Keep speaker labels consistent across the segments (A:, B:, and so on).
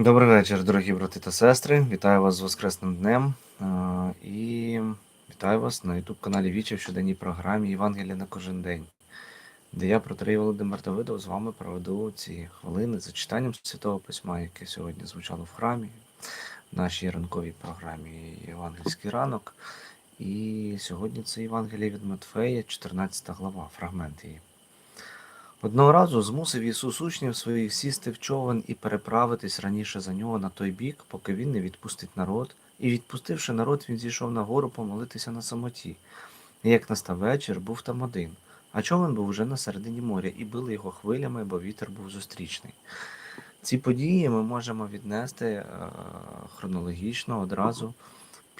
A: Добрий вечір, дорогі брати та сестри. Вітаю вас з Воскресним днем е, і вітаю вас на YouTube каналі Вічі в щоденній програмі Євангелія на кожен день, де я, протерей Володимир Давидов, з вами проведу ці хвилини за читанням Святого Письма, яке сьогодні звучало в храмі, в нашій ранковій програмі Євангельський ранок. І сьогодні це Євангеліє від Матфея, 14 глава, фрагмент її. Одного разу змусив Ісус учнів своїх сісти в човен і переправитись раніше за нього на той бік, поки він не відпустить народ, і відпустивши народ, він зійшов на гору помолитися на самоті. І як настав вечір, був там один, а човен був уже на середині моря, і били його хвилями, бо вітер був зустрічний. Ці події ми можемо віднести е, хронологічно одразу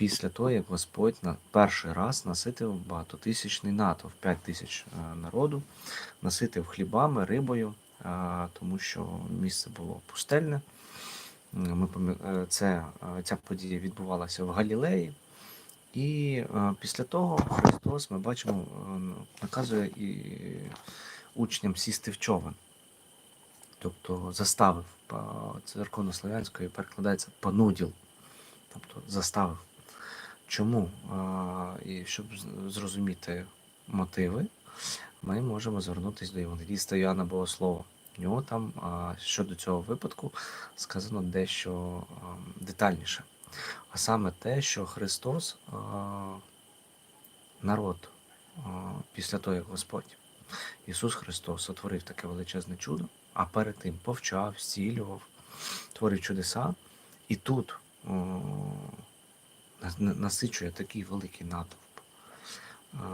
A: після того, як Господь на перший раз наситив багатотисячний натовп, 5 тисяч е, народу, наситив хлібами, рибою, е, тому що місце було пустельне. Ми е, це, е, ця подія відбувалася в Галілеї. І після того Христос, ми бачимо, наказує і учням сісти в човен. Тобто заставив церковнослов'янською перекладається понуділ, тобто заставив. Чому? І щоб зрозуміти мотиви, ми можемо звернутися до Євангеліста Іоанна Богослова. У нього там щодо цього випадку сказано дещо детальніше. А саме те, що Христос, народ, після того, як Господь, Ісус Христос сотворив таке величезне чудо, а перед тим повчав, зцілював, творив чудеса. І тут насичує такий великий натовп.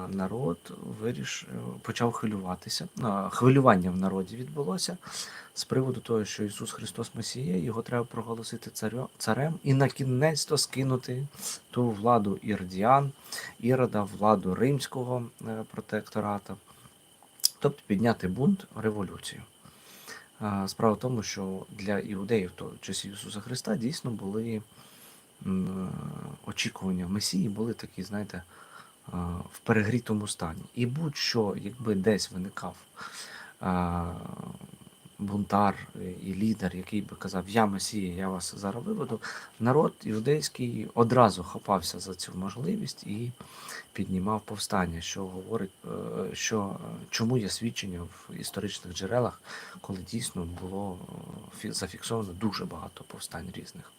A: Народ виріш, почав хвилюватися. Хвилювання в народі відбулося з приводу того, що Ісус Христос Месія, його треба проголосити царем і на кінець то скинути ту владу ірдіан, ірода, владу римського е, протектората, тобто підняти бунт, революцію. Справа в тому, що для іудеїв то часів Ісуса Христа дійсно були очікування Месії були такі, знаєте, в перегрітому стані. І будь-що, якби десь виникав бунтар і лідер, який би казав, я Месія, я вас зараз виведу, народ іудейський одразу хапався за цю можливість і піднімав повстання, що говорить, е, що е, чому є свідчення в історичних джерелах, коли дійсно було е, зафіксовано дуже багато повстань різних.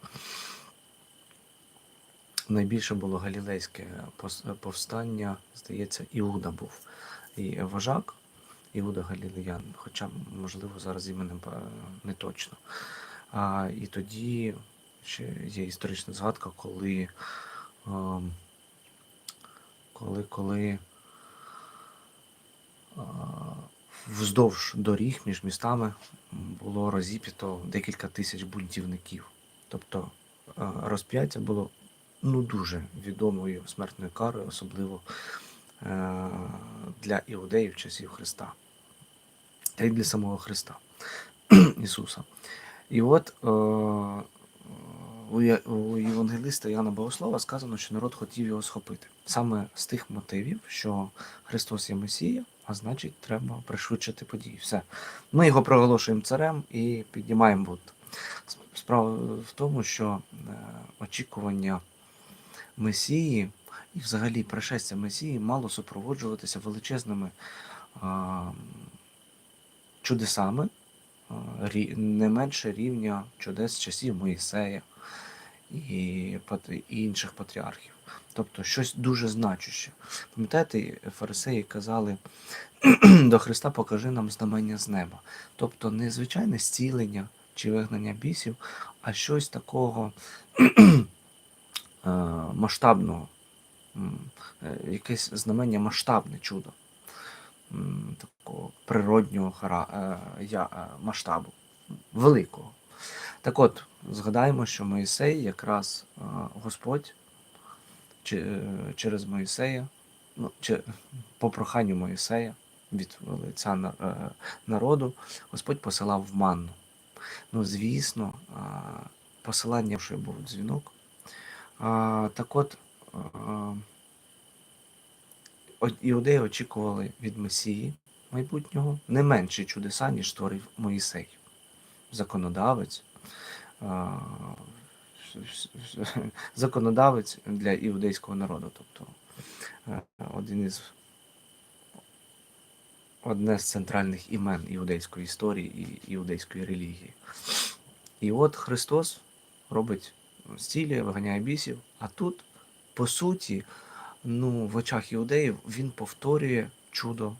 A: Найбільше було галілейське повстання, здається, Іуда був. І вожак Іуда Галілеян, хоча, можливо, зараз іменем е, не точно. А, і тоді ще є історична згадка, коли, ем, коли, коли вздовж доріг між містами було розіп'ято декілька тисяч бунтівників. Тобто е, розп'яття було ну, дуже відомою смертною карою, особливо е, для іудеїв часів Христа, та й для самого Христа Ісуса. І от е, у, Євангелиста Яна Богослова сказано, що народ хотів його схопити. Саме з тих мотивів, що Христос є Месія, а значить, треба пришвидшити події. Все. Ми його проголошуємо царем і піднімаємо бунт. Справа в тому, що е, очікування Месії і взагалі пришестя Месії мало супроводжуватися величезними а, чудесами, а, не менше рівня чудес часів Моїсея і, і інших патріархів. Тобто щось дуже значуще. Пам'ятаєте, фарисеї казали до Христа покажи нам знамення з неба. Тобто не звичайне зцілення чи вигнання бісів, а щось такого масштабного, е, якесь знамення масштабне чудо такого природнього е, е, масштабу, великого. Так от, згадаємо, що Моїсей якраз е, Господь е, через Моїсея, ну, по проханню Моїсея від лиця е, народу, Господь посилав в манну. Ну, звісно, посилання, що був дзвінок. Так от, а, іудеї очікували від Месії майбутнього не менші чудеса, ніж створив Моїсей, законодавець, законодавець для іудейського народу. Тобто е, один із одне з центральних імен іудейської історії і іудейської релігії. І от Христос робить стілі, виганяє бісів, а тут, по суті, ну, в очах іудеїв він повторює чудо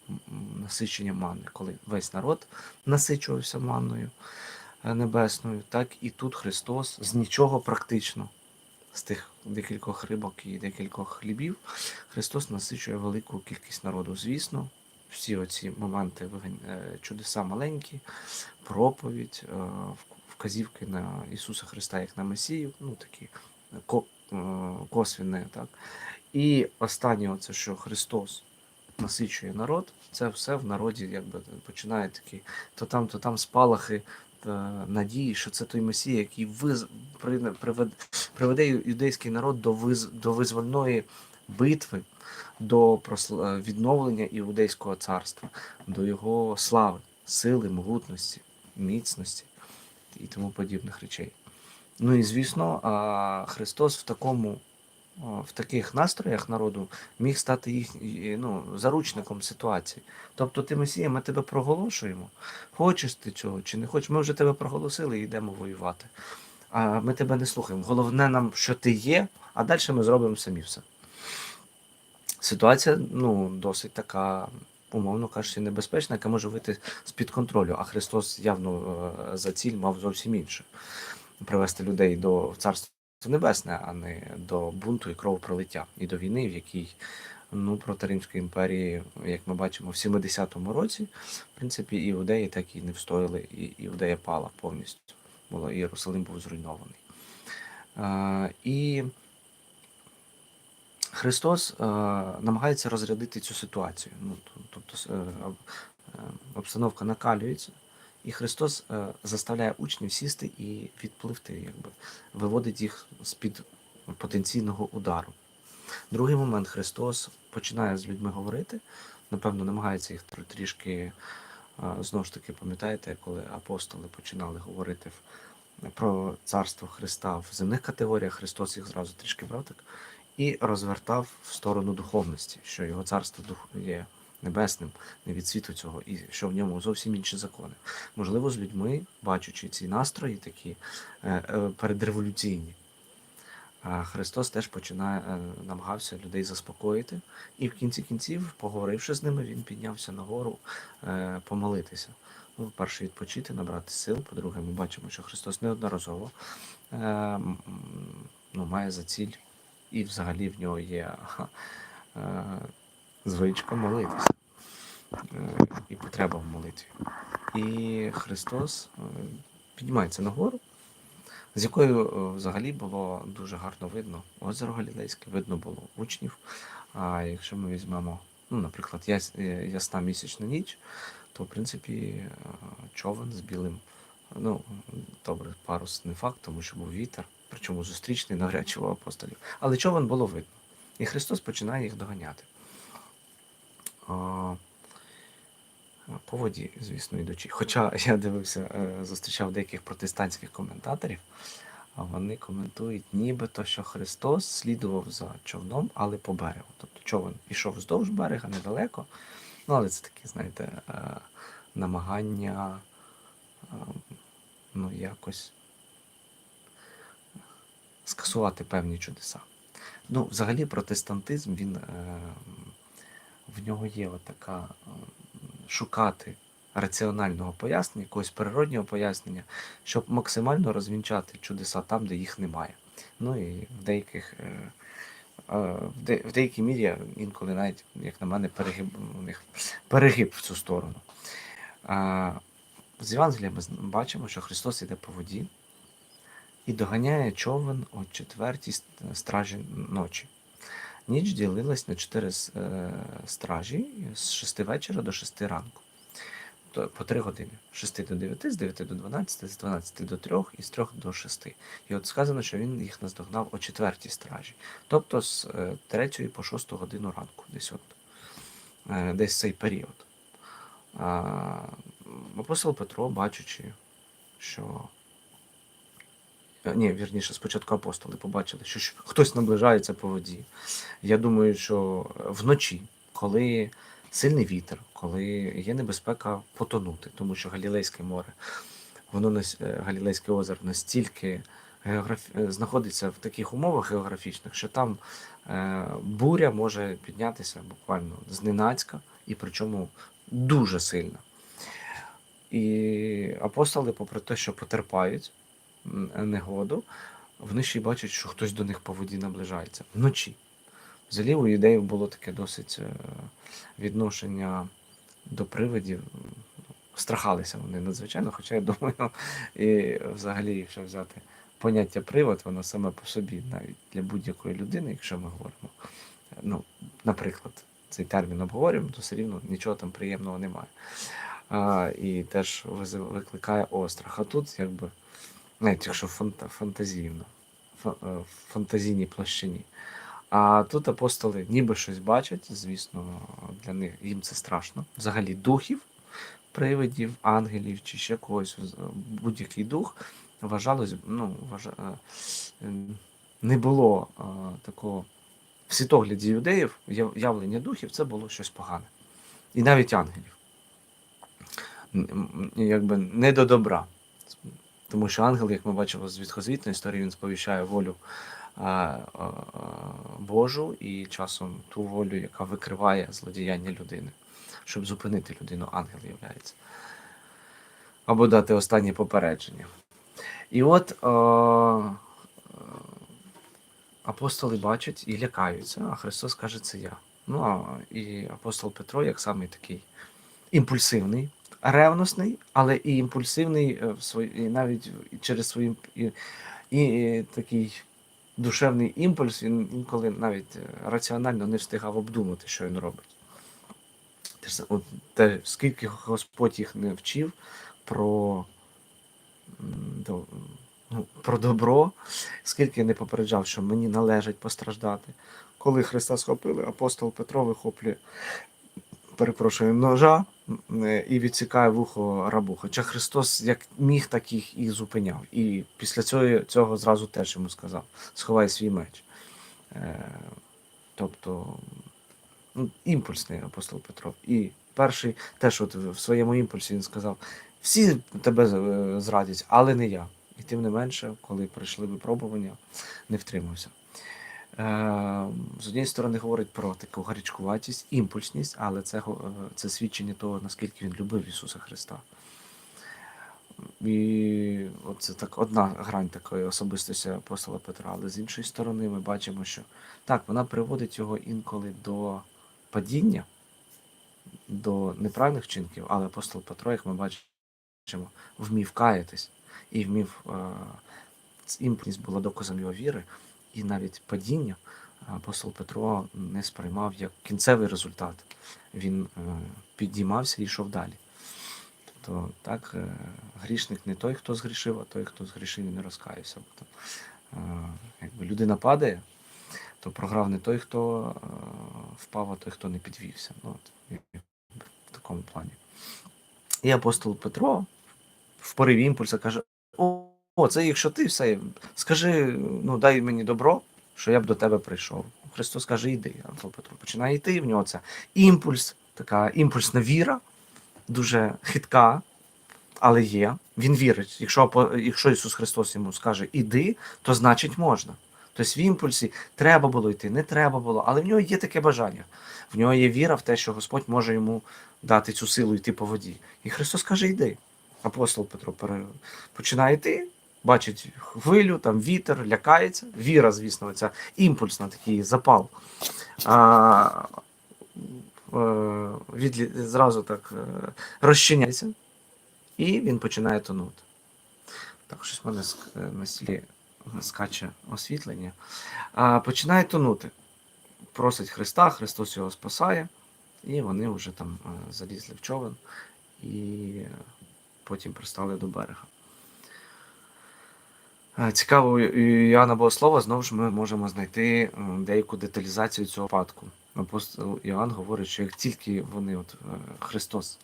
A: насичення манни, коли весь народ насичувався манною е, небесною, так і тут Христос з нічого практично, з тих декількох рибок і декількох хлібів, Христос насичує велику кількість народу. Звісно, всі оці моменти е, чудеса маленькі, проповідь, е, вказівки на Ісуса Христа як на Месію, ну такі е, е, косвінне, так. І останнє, оце, що Христос насичує народ, це все в народі якби починає такі то там, то там спалахи е, надії, що це той Месія, який виз, при, приведе, приведе юдейський народ до, виз, до визвольної битви, до просла- відновлення іудейського царства, до його слави, сили, могутності, міцності і тому подібних речей. Ну і звісно, Христос в такому. В таких настроях народу міг стати їх ну, заручником ситуації. Тобто, ти Месія, ми тебе проголошуємо. Хочеш ти цього чи не хочеш, ми вже тебе проголосили і йдемо воювати. А ми тебе не слухаємо. Головне нам, що ти є, а далі ми зробимо самі все. Ситуація ну, досить така, умовно кажучи, небезпечна, яка може вийти з-під контролю. А Христос явно е, за ціль мав зовсім інше привести людей до Царства Небесне, а не до бунту і кровопролиття, і до війни, в якій ну, проти Римської імперії, як ми бачимо, в 70-му році, в принципі, іудеї так і не встояли, і іудея пала повністю. Було, Єрусалим був зруйнований. Е, і Христос е, намагається розрядити цю ситуацію. Ну, тобто е, е, обстановка накалюється, і Христос е, заставляє учнів сісти і відпливти, якби виводить їх з-під потенційного удару. Другий момент Христос починає з людьми говорити, напевно, намагається їх трішки е, знову ж таки, пам'ятаєте, коли апостоли починали говорити про царство Христа в земних категоріях, Христос їх зразу трішки брав так і розвертав в сторону духовності, що його царство є небесним, не від світу цього, і що в ньому зовсім інші закони. Можливо, з людьми, бачачи ці настрої такі е, е, передреволюційні, Христос теж починає е, намагався людей заспокоїти, і в кінці кінців, поговоривши з ними, він піднявся нагору е, помолитися. Ну, перше, відпочити, набрати сил. По-друге, ми бачимо, що Христос неодноразово е, ну, має за ціль, і взагалі в нього є е, звичка молитися е, і потреба в молитві. І Христос е, піднімається нагору, з якою взагалі було дуже гарно видно озеро Галілейське, видно було учнів. А якщо ми візьмемо, ну, наприклад, яс- ясна місячна ніч, то в принципі човен з білим. Ну, добре, парус не факт, тому що був вітер, причому зустрічний навряд чи апостолів. Але човен було видно. І Христос починає їх доганяти. По воді, звісно, йдучи. Хоча я дивився, е, зустрічав деяких протестантських коментаторів, а вони коментують, нібито, що Христос слідував за човном, але по берегу. Тобто човен ішов вздовж берега недалеко. Ну, але це такі, знаєте, е, намагання е, ну, якось скасувати певні чудеса. Ну, взагалі, протестантизм, він е, в нього є така шукати раціонального пояснення, якогось природнього пояснення, щоб максимально розвінчати чудеса там, де їх немає. Ну і в деяких. е, е, В де- в деякій мірі інколи навіть, як на мене, перегиб, у них перегиб в цю сторону. З Євангелія ми бачимо, що Христос йде по воді і доганяє човен о четвертій стражі ночі. Ніч ділилась на чотири е, стражі з 6 вечора до 6 ранку. По 3 години. З 6 до 9, з 9 до 12, з 12 до 3 і з 3 до 6. І от сказано, що він їх наздогнав о четвертій стражі. Тобто з 3 по 6 годину ранку, десь от е, десь цей період. Апостол Петро, бачачи, що Е, Ні, вірніше, спочатку апостоли побачили, що хтось наближається по воді. Я думаю, що вночі, коли сильний вітер, коли є небезпека потонути, тому що Галілейське море, воно е, Галілейське озеро настільки географ... е, знаходиться в таких умовах географічних, що там е, буря може піднятися буквально зненацька, і причому дуже сильно. І апостоли, попри те, що потерпають негоду, вони ще й бачать, що хтось до них по воді наближається вночі. Взагалі у юдеїв було таке досить е, відношення до привидів. Страхалися вони надзвичайно, хоча я думаю, і взагалі, якщо взяти поняття привид, воно саме по собі, навіть для будь-якої людини, якщо ми говоримо, ну, наприклад, цей термін обговорюємо, то все рівно нічого там приємного немає. А, і теж викликає острах. А тут, якби, навіть якщо фанта, фантазійно, е, фантазійній площині. А тут апостоли ніби щось бачать, звісно, для них їм це страшно. Взагалі духів, привидів, ангелів чи ще когось, будь-який дух вважалось, ну, вважа, е, не було е, такого в світогляді юдеїв, явлення духів це було щось погане. І навіть ангелів. Якби не до добра. Тому що ангел, як ми бачимо з відхозвітної історії, він сповіщає волю Божу і часом ту волю, яка викриває злодіяння людини, щоб зупинити людину, ангел являється. Або дати останнє попередження. І от е, апостоли бачать і лякаються, а Христос каже, це я. Ну а і апостол Петро, як самий такий імпульсивний, ревностний, але і імпульсивний е, і навіть через свій і, і, і такий душевний імпульс, він інколи навіть е, раціонально не встигав обдумати, що він робить. Те, скільки Господь їх не вчив про, ну, про добро, скільки не попереджав, що мені належить постраждати. Коли Христа схопили, апостол Петро вихоплює, перепрошую, ножа е, і відсікає вухо рабу. Хоча Христос як міг, так їх і зупиняв. І після цього, цього зразу теж йому сказав: сховай свій меч. Е, тобто ну, імпульсний апостол Петро. І перший теж от в своєму імпульсі він сказав: всі тебе е, зрадять, але не я. І тим не менше, коли прийшли випробування, не втримався. Е, з однієї сторони говорить про таку гарячкуватість, імпульсність, але це, е, це свідчення того, наскільки він любив Ісуса Христа. І це так одна грань такої особистості апостола Петра. Але з іншої сторони, ми бачимо, що так, вона приводить його інколи до падіння, до неправильних вчинків, але апостол Петро, як ми бачимо, вмів каятись і вмів е, імпульсність була доказом його віри, і навіть падіння апостол Петро не сприймав як кінцевий результат. Він е, підіймався і йшов далі. Тобто, так, е, грішник не той, хто згрішив, а той, хто згрішив і не розкаявся. Тобто, е, якби людина падає, то програв не той, хто впав, а той, хто не підвівся. Ну, от, в такому плані. І апостол Петро в пориві імпульсу каже: о, це якщо ти все, скажи, ну дай мені добро, що я б до тебе прийшов. Христос каже, йди. Апостол Петро починає йти, в нього це імпульс, така імпульсна віра, дуже хитка, але є. Він вірить. Якщо, якщо Ісус Христос йому скаже іди, то значить можна. Тобто в імпульсі треба було йти, не треба було, але в нього є таке бажання. В нього є віра в те, що Господь може йому дати цю силу йти по воді. І Христос каже: йди. Апостол Петро починає йти, бачить хвилю, там вітер, лякається. Віра, звісно, ця імпульсна такий запал. А, е, відлі, зразу так е, розчиняється, і він починає тонути. Так, щось в мене е, на стілі скаче освітлення. А, починає тонути. Просить Христа, Христос його спасає, і вони вже там залізли в човен і потім пристали до берега. Е, Цікаво, Іоанна Богослова знову ж ми можемо знайти деяку деталізацію цього випадку. Апостол Іоанн говорить, що як тільки вони, от е, Христос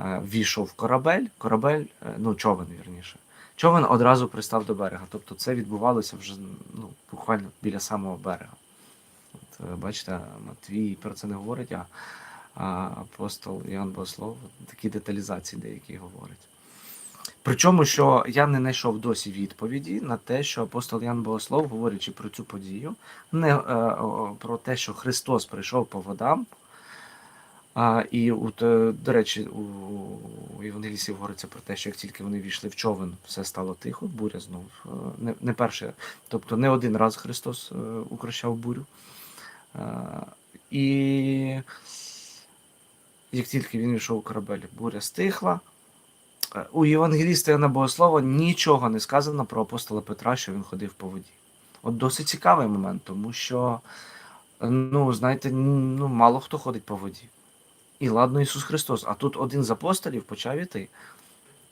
A: е, війшов в корабель, корабель, е, ну човен вірніше, човен одразу пристав до берега. Тобто це відбувалося вже ну, буквально біля самого берега. От, е, бачите, Матвій про це не говорить, а апостол Іоанн Богослов такі деталізації деякі говорить. Причому, що я не знайшов досі відповіді на те, що апостол Ян Богослов, говорячи про цю подію, не е, про те, що Христос прийшов по водам. А, і от, е, до речі, у, Євангелістів говориться про те, що як тільки вони війшли в човен, все стало тихо, буря знов. е, Не, не перше, тобто не один раз Христос е, укращав бурю. Е, і як тільки він війшов у корабель, буря стихла. У Євангеліста Яна Богослова нічого не сказано про апостола Петра, що він ходив по воді. От досить цікавий момент, тому що, ну, знаєте, ну, мало хто ходить по воді. І ладно Ісус Христос. А тут один з апостолів почав іти.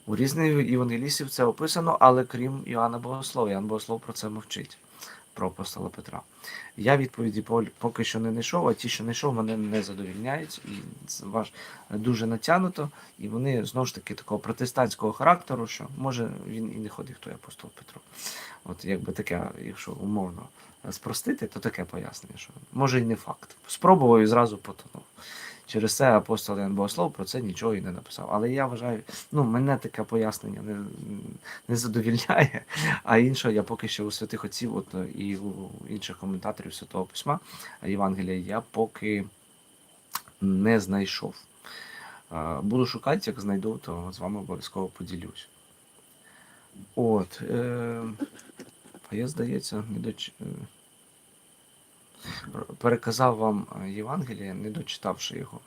A: У різних євангелістів це описано, але крім Іоанна Богослова. Іоанн Богослов про це мовчить, про апостола Петра. Я відповіді поки що не знайшов, а ті, що знайшов, мене не задовільняють. І це ваш дуже натягнуто, і вони знову ж таки такого протестантського характеру, що може він і не ходив той апостол Петро. От якби таке, якщо умовно спростити, то таке пояснення, що може і не факт. Спробував і зразу потонув. Через це апостол Ян Богослов про це нічого і не написав. Але я вважаю, ну мене таке пояснення не, не задовільняє. А іншого я поки що у святих отців, от е, і у інших коментаторів Святого Письма Євангелія, я поки не знайшов. Е, Буду шукати, як знайду, то з вами обов'язково поділюсь. От. Е, а я, здається, не доч... е, переказав вам е, Євангеліє, не дочитавши його.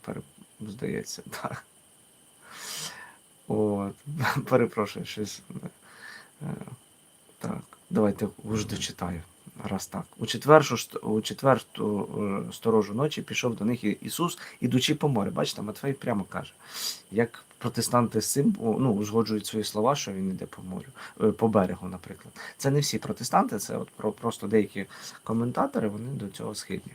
A: Пере... Здається, так. От. Перепрошую, щось. е, Так, давайте вже дочитаю. Раз так. У четверту, у четверту е, сторожу ночі пішов до них Ісус, ідучи по морю. Бачите, Матфей прямо каже, як протестанти з цим ну, узгоджують свої слова, що він йде по морю, е, по берегу, наприклад. Це не всі протестанти, це от про, просто деякі коментатори, вони до цього схильні.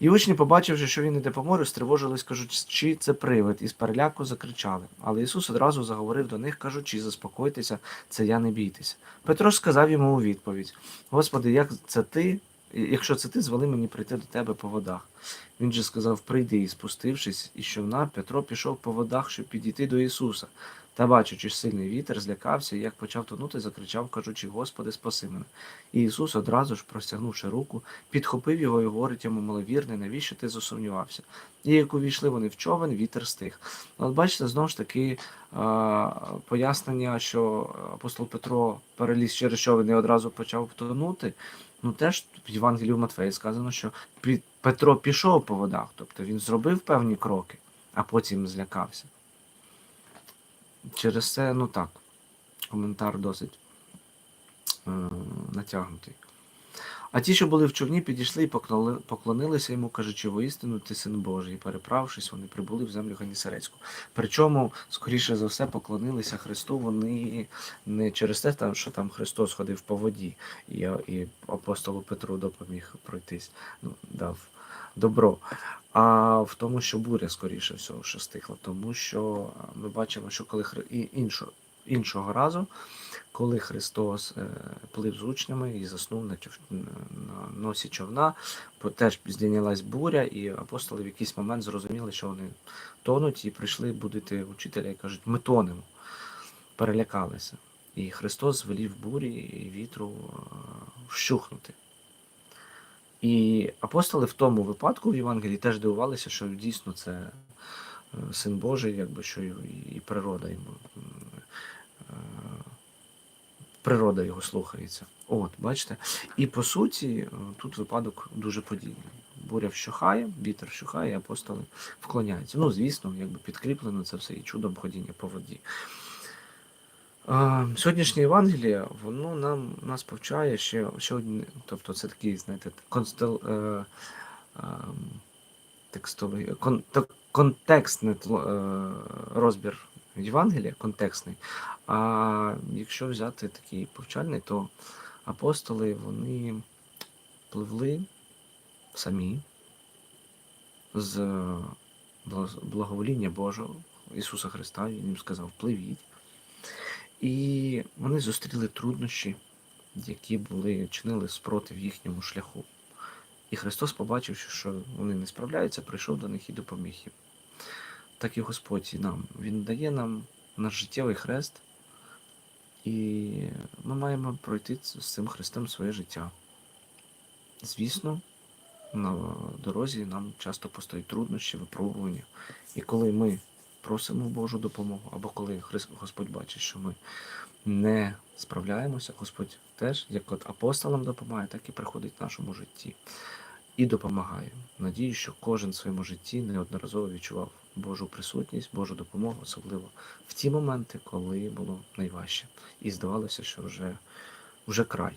A: І учні, побачивши, що він іде по морю, стривожились, кажуть, чи це привид, і з переляку закричали. Але Ісус одразу заговорив до них, кажучи, заспокойтеся, це я не бійтеся. Петро сказав йому у відповідь: Господи, як це ти? Якщо це ти, звели мені прийти до тебе по водах. Він же сказав: Прийди, і спустившись із човна, Петро пішов по водах, щоб підійти до Ісуса. Та, бачачи сильний вітер, злякався, і як почав тонути, закричав, кажучи: Господи, спаси мене. І Ісус, одразу ж, простягнувши руку, підхопив його і говорить йому маловірний, навіщо ти засумнівався? І як увійшли вони в човен, вітер стих. От бачите, знову ж таки пояснення, що апостол Петро переліз через човен і одразу почав тонути. Ну теж в Євангелії Матфеї сказано, що Петро пішов по водах, тобто він зробив певні кроки, а потім злякався. Через це, ну так, коментар досить е, натягнутий. А ті, що були в човні, підійшли і поклонилися йому, кажучи, воістину ти син Божий. І переправившись, вони прибули в землю Ганісарецьку. Причому, скоріше за все, поклонилися Христу вони не через те, що там Христос ходив по воді, і, і апостолу Петру допоміг пройтись, ну, дав добро. А в тому, що буря, скоріше всього, що стихла. Тому що ми бачимо, що коли і іншо, іншого разу, коли Христос е, плив з учнями і заснув на, тюв... на носі човна, теж здійнялась буря, і апостоли в якийсь момент зрозуміли, що вони тонуть, і прийшли будити учителя і кажуть, ми тонемо. Перелякалися. І Христос звелів бурі і вітру вщухнути. І апостоли в тому випадку в Євангелії теж дивувалися, що дійсно це е, син Божий, якби що і, природа йому. е, Природа його слухається. От, бачите? І по суті, е, тут випадок дуже подібний. Буря вщухає, вітер вщухає, апостоли вклоняються. Ну, звісно, якби підкріплено це все і чудом ходіння по воді. Сьогоднішнє Євангеліє, воно нам нас повчає ще, ще одне, тобто це такий, знаєте, констел, е, е, текстовий, кон, контекстний е, розбір Євангелія, контекстний. А якщо взяти такий повчальний, то апостоли вони пливли самі з благовоління Божого Ісуса Христа, Він їм сказав, пливіть. І вони зустріли труднощі, які були чинили спротив їхньому шляху. І Христос, побачивши, що вони не справляються, прийшов до них і допоміг їм. Так і Господь і нам. Він дає нам наш життєвий хрест, і ми маємо пройти з цим хрестом своє життя. Звісно, на дорозі нам часто постоять труднощі, випробування. І коли ми просимо Божу допомогу, або коли Господь бачить, що ми не справляємося, Господь теж, як от апостолам допомагає, так і приходить в нашому житті і допомагає. Надію, що кожен в своєму житті неодноразово відчував Божу присутність, Божу допомогу, особливо в ті моменти, коли було найважче. І здавалося, що вже, вже край.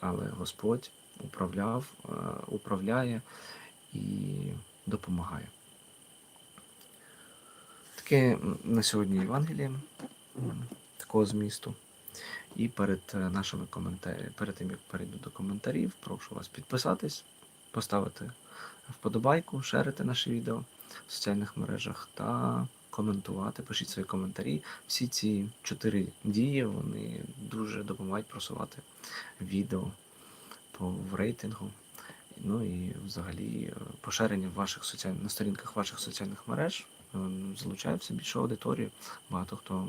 A: Але Господь управляв, е, управляє і допомагає. Таке на сьогодні Євангеліє такого змісту. І перед е, нашими коментарями, перед тим як перейду до коментарів, прошу вас підписатись, поставити вподобайку, шерити наше відео в соціальних мережах та коментувати, пишіть свої коментарі. Всі ці чотири дії вони дуже допомагають просувати відео по рейтингу. Ну і взагалі е, поширення в ваших соціальних на сторінках ваших соціальних мереж залучає все більшу аудиторію. Багато хто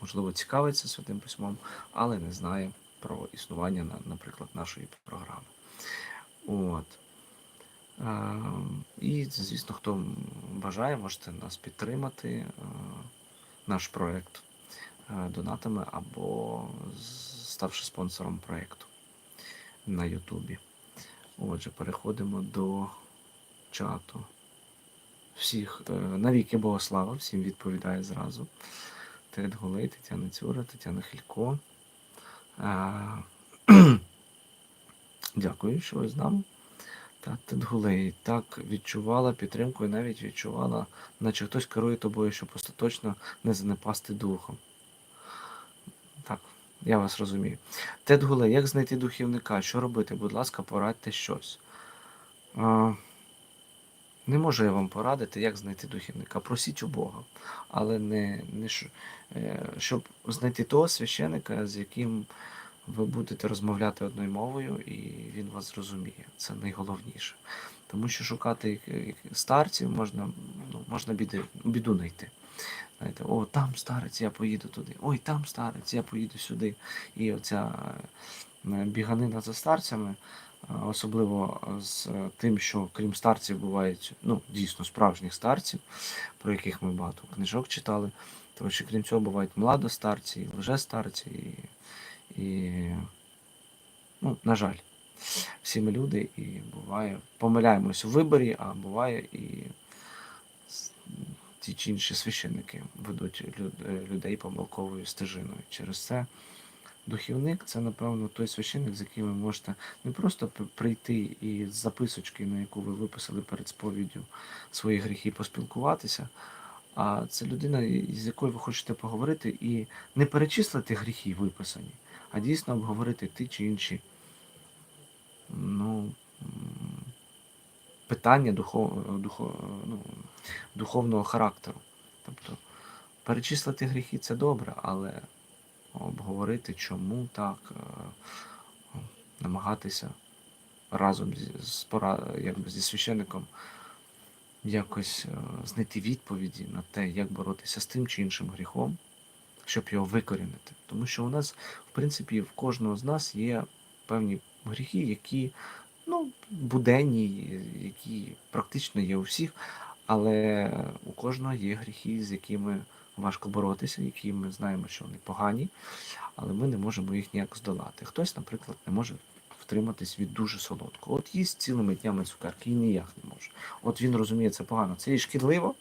A: можливо цікавиться святим письмом, але не знає про існування, наприклад, нашої програми. От. Е, І, звісно, хто бажає, можете нас підтримати, е, наш проект е, донатами або ставши спонсором проекту на Ютубі. Отже, переходимо до чату. Всіх е, навіки Богослава, всім відповідає зразу. Тед Гулей, Тетяна Цюра, Тетяна Хілько. Е, Дякую, що ви з нами. Та Тедгулей так відчувала підтримку і навіть відчувала, наче хтось керує тобою, щоб остаточно не занепасти духом. Так, я вас розумію. Тедгулей, як знайти духівника? Що робити? Будь ласка, порадьте щось. А, не можу я вам порадити, як знайти духівника. Просіть у Бога. Але не, не е, щоб знайти того священика, з яким ви будете розмовляти одною мовою, і він вас зрозуміє. Це найголовніше. Тому що шукати як старців можна, ну, можна біди, біду знайти. Знаєте, о, там старець, я поїду туди. Ой, там старець, я поїду сюди. І оця е, біганина за старцями, е, особливо з е, тим, що крім старців бувають ну, дійсно справжніх старців, про яких ми багато книжок читали. Тому що крім цього бувають младостарці, і лжестарці, і, і ну, на жаль, всі ми люди і буває, помиляємось у виборі, а буває і ті чи інші священники ведуть е, людей помилковою стежиною. Через це духівник це, напевно, той священник, з яким ви можете не просто прийти і з записочки, на яку ви виписали перед сповіддю свої гріхи, поспілкуватися. А це людина, з якою ви хочете поговорити, і не перечислити гріхи виписані, а дійсно обговорити ті чи інші ну, питання духов, духов, ну, духовного характеру. Тобто перечислити гріхи це добре, але обговорити, чому так, е, намагатися разом з якби, зі священником якось е, знайти відповіді на те, як боротися з тим чи іншим гріхом, щоб його викорінити. Тому що у нас, в принципі, в кожного з нас є певні гріхи, які ну, буденні, які практично є у всіх, але у кожного є гріхи, з якими важко боротися, які ми знаємо, що вони погані, але ми не можемо їх ніяк здолати. Хтось, наприклад, не може втриматись від дуже солодкого. От їсть цілими днями цукерки і ніяк не може. От він розуміє, це погано. Це і шкідливо,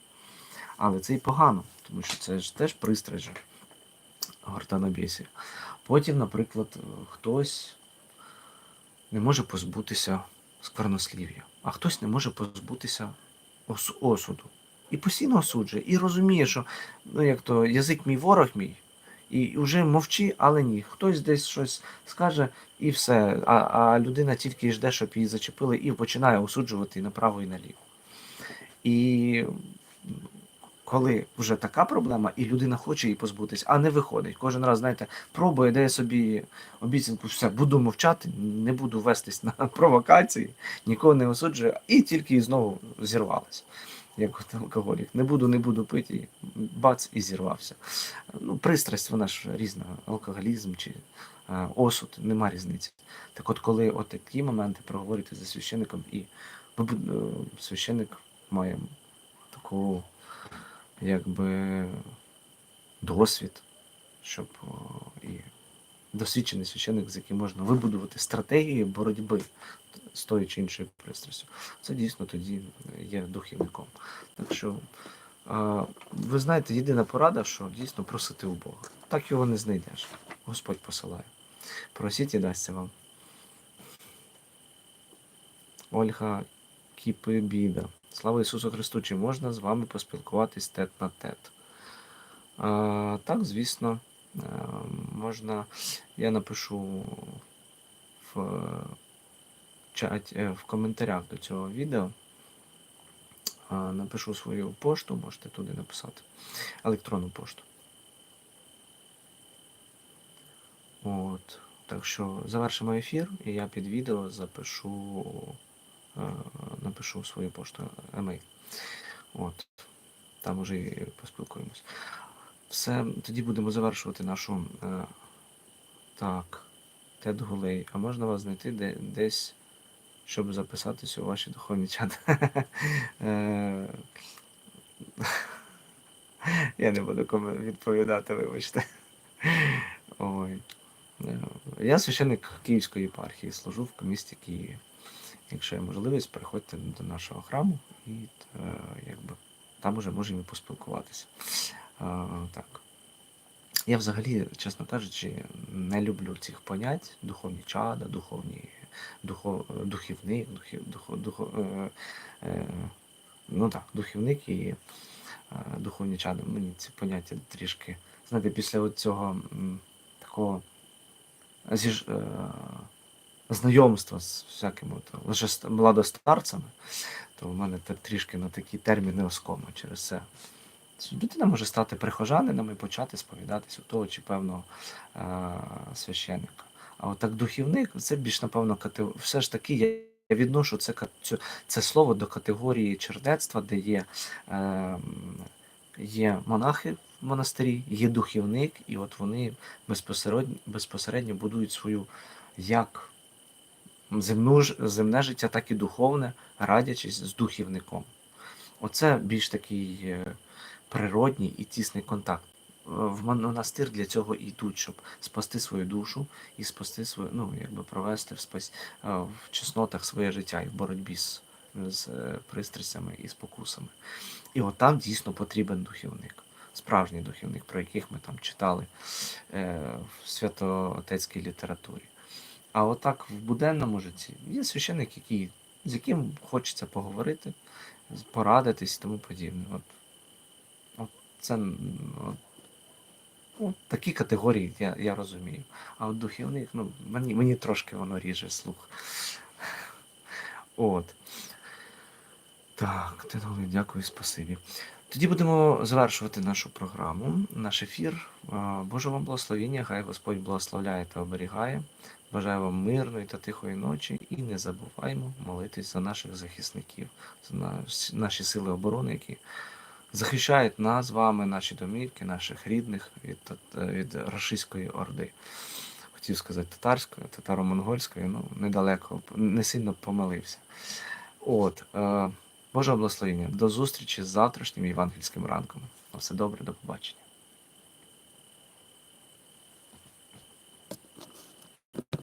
A: але це і погано, тому що це ж теж пристрасть же гортанобєсія. Потім, наприклад, хтось не може позбутися сквернослів'я, а хтось не може позбутися ос- осуду. І постійно осуджує, і розуміє, що ну як то язик мій ворог мій, і вже мовчи, але ні. Хтось десь щось скаже, і все. А, а людина тільки жде, щоб її зачепили, і починає осуджувати направо і наліво. І коли вже така проблема, і людина хоче її позбутись, а не виходить. Кожен раз, знаєте, пробує, дає собі обіцянку, все, буду мовчати, не буду вестись на провокації, нікого не осуджую, і тільки знову зірвалася. Як алкоголік. Не буду, не буду пити, бац, і зірвався. Ну, пристрасть, вона ж різна, алкоголізм чи е, осуд, нема різниці. Так от, коли от такі моменти проговорити за священником, і е, священник має таку якби досвід, щоб і досвідчений священник, з яким можна вибудувати стратегії боротьби з тою чи іншою пристрастю. Це дійсно тоді є духівником. Так що, ви знаєте, єдина порада, що дійсно просити у Бога. Так його не знайдеш. Господь посилає. Просіть і дасться вам. Ольга Кіпибіда. Слава Ісусу Христу! Чи можна з вами поспілкуватись тет на тет? А, так, звісно, е, можна. Я напишу в чаті, е, в коментарях до цього відео. Напишу свою пошту, можете туди написати. Електронну пошту. От. Так що завершимо ефір, і я під відео запишу, е, напишу свою пошту емейл. От. Там уже і поспілкуємось. Все, тоді будемо завершувати нашу. Е, так, Тед Гулей. А можна вас знайти де, десь, щоб записатися у ваші духовні чати? Е, Я не буду кому відповідати, вибачте. Ой. Е, Я священник Київської єпархії, служу в місті Києві. Якщо є можливість, приходьте до нашого храму і е, якби, там уже можемо поспілкуватися. А, так. Я взагалі, чесно кажучи, не люблю цих понять духовні чада, духовні, духов, духівник, духів, духов, е, е, ну так, духівник і е, духовні чада. Мені ці поняття трішки, знаєте, після цього такого зіж, е, знайомства з всякими от, лише младостарцями, то в мене трішки на такі терміни оскома через це. Людина може стати прихожанином і почати сповідатись у того чи певного е, священника. А от так духівник це більш напевно кате... все ж таки я, відношу це, це слово до категорії чернецтва, де є, е, є монахи в монастирі, є духівник, і от вони безпосередньо, безпосередньо будують свою як земну, земне життя, так і духовне, радячись з духівником. Оце більш такий е, природній і тісний контакт. В монастир для цього і йдуть, щоб спасти свою душу і спасти свою, ну, якби провести в, спас, е, в чеснотах своє життя і в боротьбі з, з е, пристрастями і спокусами. І от там дійсно потрібен духівник, справжній духівник, про яких ми там читали е, в святоотецькій літературі. А отак в буденному житті є священник, який, з яким хочеться поговорити, порадитись і тому подібне. От, от це от, от такі категорії я, я розумію. А от духівник, ну, мені, мені трошки воно ріже слух. От. Так, Тиновий, дякую, спасибі. Тоді будемо завершувати нашу програму, наш ефір. Боже вам благословіння, хай Господь благословляє та оберігає. Бажаю вам мирної та тихої ночі і не забуваймо молитись за наших захисників, за наші сили оборони, які захищають нас з вами, наші домівки, наших рідних від від рашистської орди. Хотів сказати татарською, татаро-монгольською, ну недалеко, не сильно помилився. От, е, Боже благословення, до зустрічі з завтрашнім євангельським ранком. На все добре, до побачення.